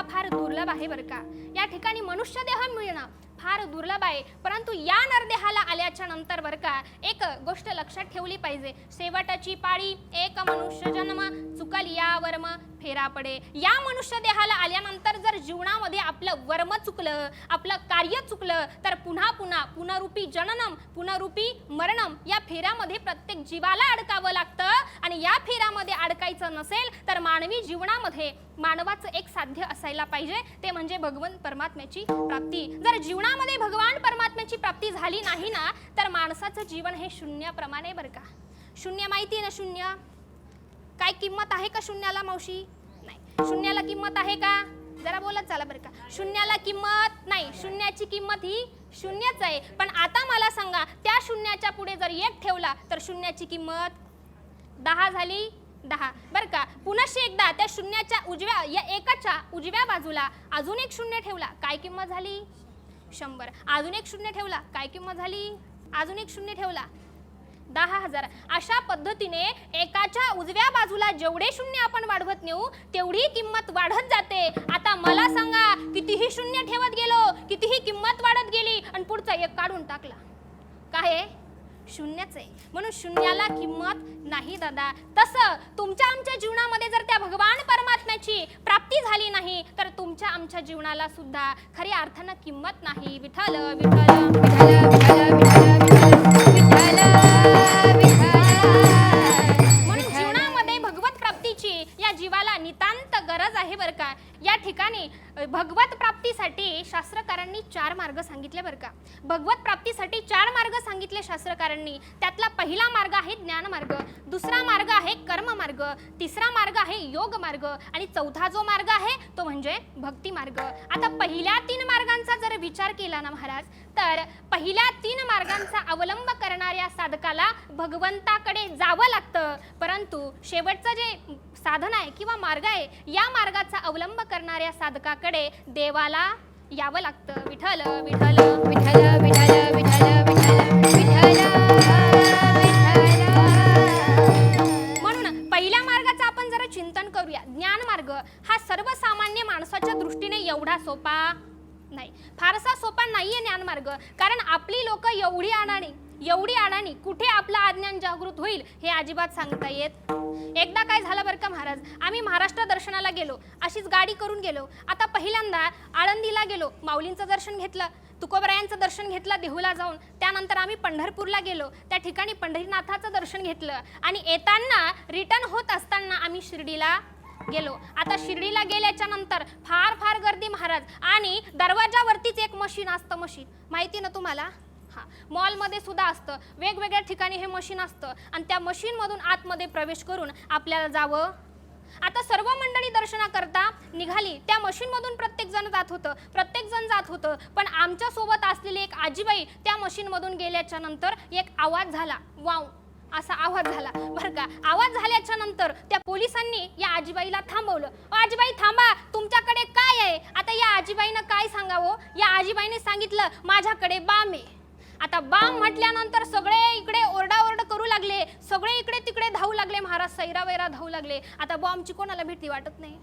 हा फार दुर्लभ आहे बरं का? या ठिकाणी मनुष्य देह मिळणं फार दुर्लभ आहे. परंतु या नरदेहाला आल्याच्यानंतर बरं का एक गोष्ट लक्षात ठेवली पाहिजे. शेवटाची पाळी एक मनुष्य जन्म चुकल या वर्म फेरा पडे. या मनुष्य देहाला आल्यानंतर जर जीवनामध्ये आपलं वर्म चुकलं आपलं कार्य चुकलं तर पुन्हा पुन्हा पुनरुपी जननम पुनरुपी मरणम या फेऱ्यामध्ये प्रत्येक जीवाला अडकावं लागतं. आणि या फेऱ्यामध्ये अडकायचं नसेल तर मानवी जीवनामध्ये मानवाचं एक साध्य असायला पाहिजे. ते म्हणजे भगवान परमात्म्याची प्राप्ती. जर जीवनामध्ये भगवान परमात्म्याची प्राप्ती झाली नाही ना तर माणसाचं जीवन हे शून्याप्रमाणे बरं का. शून्य माहिती आहे ना शून्य? काय किंमत आहे का शून्याला मावशी? नाही. शून्याला किंमत आहे का? जरा बोलत चला बरं का. शून्याला किंमत नाही. शून्याची किंमत ही शून्यच आहे. पण आता मला सांगा त्या शून्याच्या पुढे जर एक ठेवला तर शून्याची किंमत दहा झाली दहा. बरं का? पुनश्च एकदा त्या शून्याच्या उजव्या या एकाच्या उजव्या बाजूला अजून एक शून्य ठेवला. काय किंमत झाली? शंभर. अजून एक शून्य ठेवला. काय किंमत झाली? अजून एक शून्य ठेवला. दहा हजार. अशा पद्धतीने एकाच्या उजव्या बाजूला जेवढे शून्य आपण वाढवत नेऊ तेवढी किंमत वाढत जाते. आता मला सांगा कितीही शून्य ठेवत गेलो कितीही किंमत वाढत गेली आणि पुढचा एक काढून टाकला. काय आहे? शून्यच आहे. म्हणून शून्याला किंमत नाही दादा. तसं तुमच्या आमच्या जीवनामध्ये जर त्या भगवान परमात्म्याची प्राप्ती झाली नाही तर तुमच्या आमच्या जीवनाला सुद्धा खऱ्या अर्थानं किंमत नाही. विठ्ठल विठ्ठल विठ्ठल विठ्ठल विठ्ठल. आपल्याला नितांत गरज आहे बरं का? या ठिकाणी भगवत प्राप्तीसाठी शास्त्रकारांनी चार मार्ग सांगितले बरं का? भगवत प्राप्तीसाठी चार मार्ग सांगितले शास्त्रकारांनी. त्यातला पहिला मार्ग आहे ज्ञान मार्ग. दुसरा मार्ग आहे कर्म मार्ग तिसरा मार्ग आहे योग मार्ग आणि चौथा जो मार्ग आहे तो म्हणजे भक्ती मार्ग. आता पहिल्या तीन मार्गांचा जर विचार केला ना महाराज तर पहिल्या तीन मार्गांचा अवलंब करणाऱ्या साधकाला भगवंताकडे जावं लागतं. परंतु शेवटचं जे साधन आहे किंवा मार्ग आहे या मार्गाचा अवलंब करणाऱ्या साधकाकडे देवाला यावं लागतं. विठ्ठल विठल विठल विठल लोक एवढी आणाणी एवढी आणाणी कुठे आपलं आज्ञान जागृत होईल हे अजिबात सांगता येत? एकदा काय झालं बरं का महाराज? आम्ही महाराष्ट्र दर्शनाला गेलो अशीच गाडी करून गेलो. आता पहिल्यांदा आळंदीला गेलो माऊलींचं दर्शन घेतलं तुकोबरायांचं दर्शन घेतलं देहूला जाऊन. त्यानंतर आम्ही पंढरपूरला गेलो त्या ठिकाणी पंढरीनाथाचं दर्शन घेतलं आणि येताना रिटर्न होत असताना आम्ही शिर्डीला गेलो. आता शिर्डीला गेल्याच्यानंतर फार फार गर्दी महाराज आणि दरवाजावरतीच एक मशीन असतं मशीन. माहिती ना तुम्हाला? हा मॉलमध्ये सुद्धा असतं. वेगवेगळ्या ठिकाणी हे मशीन असतं. आणि त्या मशीनमधून आतमध्ये प्रवेश करून आपल्याला जावं. आता सर्व मंडळी दर्शनाकरता निघाली. त्या मशीनमधून प्रत्येक जण जात होतं. प्रत्येक जण जात होतं. पण आमच्यासोबत असलेली एक आजीबाई त्या मशीनमधून गेल्याच्यानंतर एक आवाज झाला. वाव! असा आवाज झाला. बरं का. आवाज झाल्याच्यानंतर त्या पोलिसांनी या आजीबाईला थांबवलं. आजीबाई थांबा. तुमच्याकडे काय आहे? आता या आजीबाईनं काय सांगावं? या आजीबाईने सांगितलं माझ्याकडे बाम आहे. आता बाम म्हटल्यानंतर सगळे इकडे ओरडाओरड करू लागले. सगळे इकडे तिकडे धावू लागले. महाराज सैरा वैरा धावू लागले. आता बॉम्बची कोणाला भीती वाटत नाही?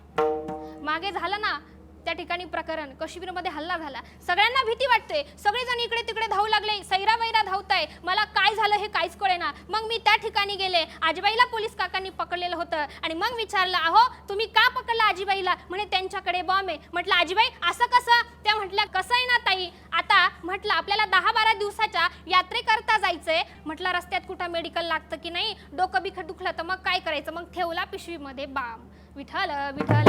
मागे झालं ना त्या ठिकाणी प्रकरण. काश्मीरमध्ये हल्ला झाला. सगळ्यांना भीती वाटते. सगळेजण इकडे तिकडे धावू लागले. सैरा वैरा धावताय. मला काय झालं हे काहीच कळेना मग मी त्या ठिकाणी गेले. आजीबाईला पोलीस काकांनी पकडलेलं होतं. आणि मग विचारलं अहो तुम्ही का पकडलं आजीबाईला? म्हणे त्यांच्याकडे बॉम्ब आहे. म्हटलं आजीबाई असं कसं? त्या म्हटल्या कसं आहे ना ताई? आता म्हटलं आपल्याला दहा बारा दिवसाच्या यात्रेकरता जायचंय. म्हटलं रस्त्यात कुठं मेडिकल लागतं की नाही? डोकं बिखट दुखलं तर मग काय करायचं? मग ठेवला पिशवीमध्ये बाम. विठल विठल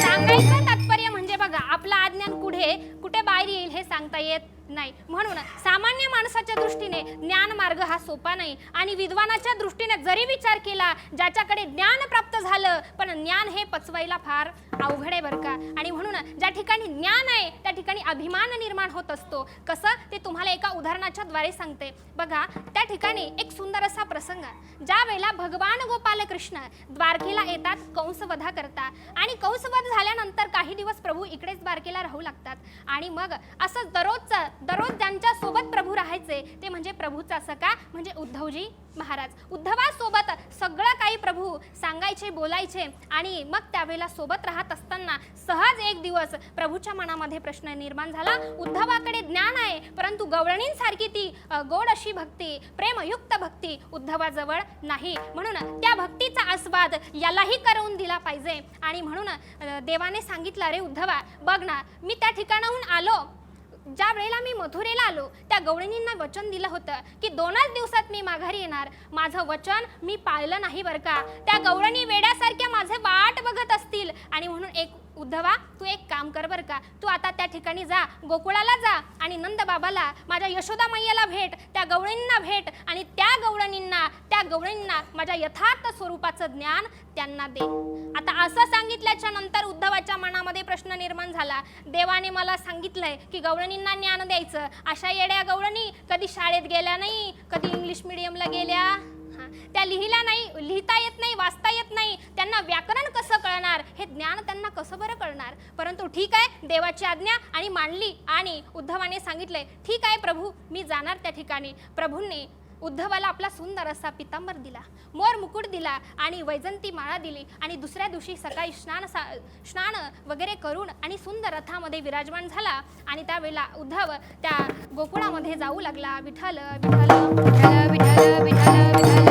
सांगायचं तात्पर्य म्हणजे बघा आपलं अज्ञान कुठे? कुठे बाहेर येईल हे सांगता येत नाही. म्हणून सामान्य माणसाच्या दृष्टीने ज्ञान मार्ग हा सोपा नाही. आणि विद्वानाच्या दृष्टीने जरी विचार केला ज्याच्याकडे ज्ञान प्राप्त झालं पण ज्ञान हे पचवायला फार अवघड आहे बरं का. आणि म्हणून ज्या ठिकाणी ज्ञान आहे त्या ठिकाणी अभिमान निर्माण होत असतो. कसं? ते तुम्हाला एका उदाहरणाच्या द्वारे सांगते. बघा त्या ठिकाणी एक सुंदर असा प्रसंग. ज्या वेळेला भगवान गोपाल कृष्ण द्वारकेला येतात कंसवधा करता आणि कंसवध झाल्यानंतर काही दिवस प्रभू इकडेच द्वारकेला राहू लागतात. आणि मग असं दररोजचं दररोज ज्यांच्या सोबत प्रभू राहायचे ते म्हणजे प्रभूचा असं का? म्हणजे उद्धवजी महाराज. उद्धवासोबत सगळं काही प्रभू सांगायचे बोलायचे आणि मग त्यावेळेला सोबत राहत असताना सहज एक दिवस प्रभूच्या मनामध्ये प्रश्न निर्माण झाला. उद्धवाकडे ज्ञान आहे परंतु गवळणींसारखी ती गोड अशी भक्ती प्रेमयुक्त भक्ती उद्धवाजवळ नाही. म्हणून त्या भक्तीचा आस्वाद यालाही करून दिला पाहिजे. आणि म्हणून देवाने सांगितलं अरे उद्धवा बघ ना मी त्या ठिकाणाहून आलो ज्या वेळेला मी मथुरेला आलो त्या गवळणींना वचन दिलं होतं की दोनच दिवसात मी माघारी येणार. माझं वचन मी पाळलं नाही बरं का? त्या गवळणी वेड्यासारख्या माझे वाट बघत असतील. आणि म्हणून एक उद्धवा तू एक काम कर बरं का? तू आता त्या ठिकाणी जा गोकुळाला जा आणि नंदबाबाला माझ्या यशोदा मैयाला भेट त्या गवळणींना भेट आणि त्या गवळणींना त्या गवळींना माझ्या यथार्थ स्वरूपाचं ज्ञान त्यांना दे. आता असं सांगितल्याच्या नंतर उद्धवाच्या मनामध्ये प्रश्न निर्माण झाला. देवाने मला सांगितलंय की गवळणींना ज्ञान द्यायचं. अशा येड्या गवळणी कधी शाळेत गेल्या नाही कधी इंग्लिश मिडियमला गेल्या? त्या लिहिल्या नाही लिहिता येत नाही वाचता येत नाही. त्यांना व्याकरण कसं कळणार? हे ज्ञान त्यांना कसं बरं कळणार? परंतु ठीक आहे देवाची आज्ञा आणि मांडली आणि उद्धवाने सांगितलंय ठीक आहे प्रभू मी जाणार त्या ठिकाणी. प्रभूंनी उद्धवाला आपला सुंदर असा पितांबर दिला मोर मुकुट दिला आणि वैजंती माळा दिली आणि दुसऱ्या दिवशी सकाळी स्नान सा स्नान वगैरे करून आणि सुंदर रथामध्ये विराजमान झाला आणि त्यावेळेला उद्धव त्या गोकुळामध्ये जाऊ लागला. विठ्ठल विठ्ठल विठ्ठल विठ्ठल विठ्ठल विठ्ठल